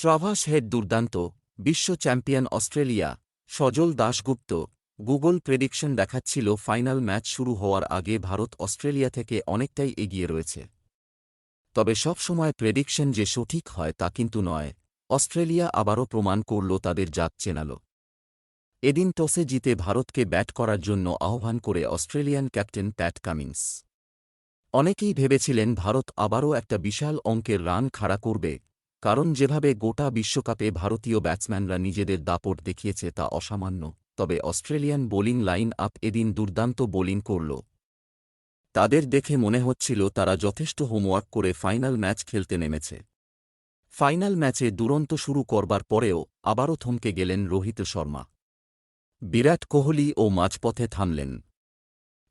ট্রাভাস Head দুর্দান্ত, বিশ্ব champion Australia, Sajal Dasgupta, Google prediction দেখাচ্ছিল ফাইনাল ম্যাচ শুরু হওয়ার আগে ভারত অস্ট্রেলিয়া থেকে অনেকটাই এগিয়ে রয়েছে। তবে সব সময় প্রেডিকশন যে সঠিক হয় তা কিন্তু নয়, অস্ট্রেলিয়া আবারও প্রমাণ করল তাদের জাত চেনাল। এদিন টসে জিতে ভারতকে ব্যাট করার জন্য আহ্বান করে অস্ট্রেলিয়ান ক্যাপ্টেন প্যাট কামিন্স। অনেকেই ভেবেছিলেন ভারত আবারও একটা বিশাল অঙ্কের রান খাড়া করবে কারণ যেভাবে গোটা বিশ্বকাপে ভারতীয় ব্যাটসম্যানরা নিজেদের দাপট দেখিয়েছে তা অসামান্য, তবে অস্ট্রেলিয়ান বোলিং লাইন আপ এদিন দুর্দান্ত বোলিং করল। তাদের দেখে মনে হচ্ছিল তারা যথেষ্ট হোমওয়ার্ক করে ফাইনাল ম্যাচ খেলতে নেমেছে। ফাইনাল ম্যাচে দুরন্ত শুরু করবার পরেও আবারও থমকে গেলেন রোহিত শর্মা। বিরাট কোহলি ও মাঝপথে থামলেন।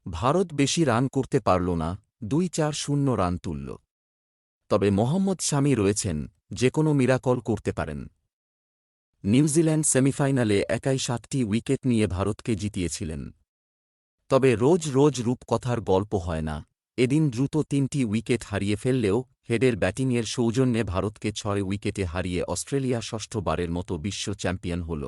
ভারত বেশি রান করতে পারল না, দুই চার শূন্য রান তুলল। তবে মোহাম্মদ শামি রয়েছেন যে কোনো মিরাকল করতে পারেন। নিউজিল্যান্ড সেমিফাইনালে একাই সাতটি উইকেট নিয়ে ভারতকে জিতিয়েছিলেন। তবে রোজ রোজ রূপকথার গল্প হয় না। এদিন দ্রুত তিনটি উইকেট হারিয়ে ফেললেও হেডের ব্যাটিংয়ের সৌজন্যে ভারতকে ছয় উইকেটে হারিয়ে অস্ট্রেলিয়া ষষ্ঠবারের মতো বিশ্ব চ্যাম্পিয়ন হল।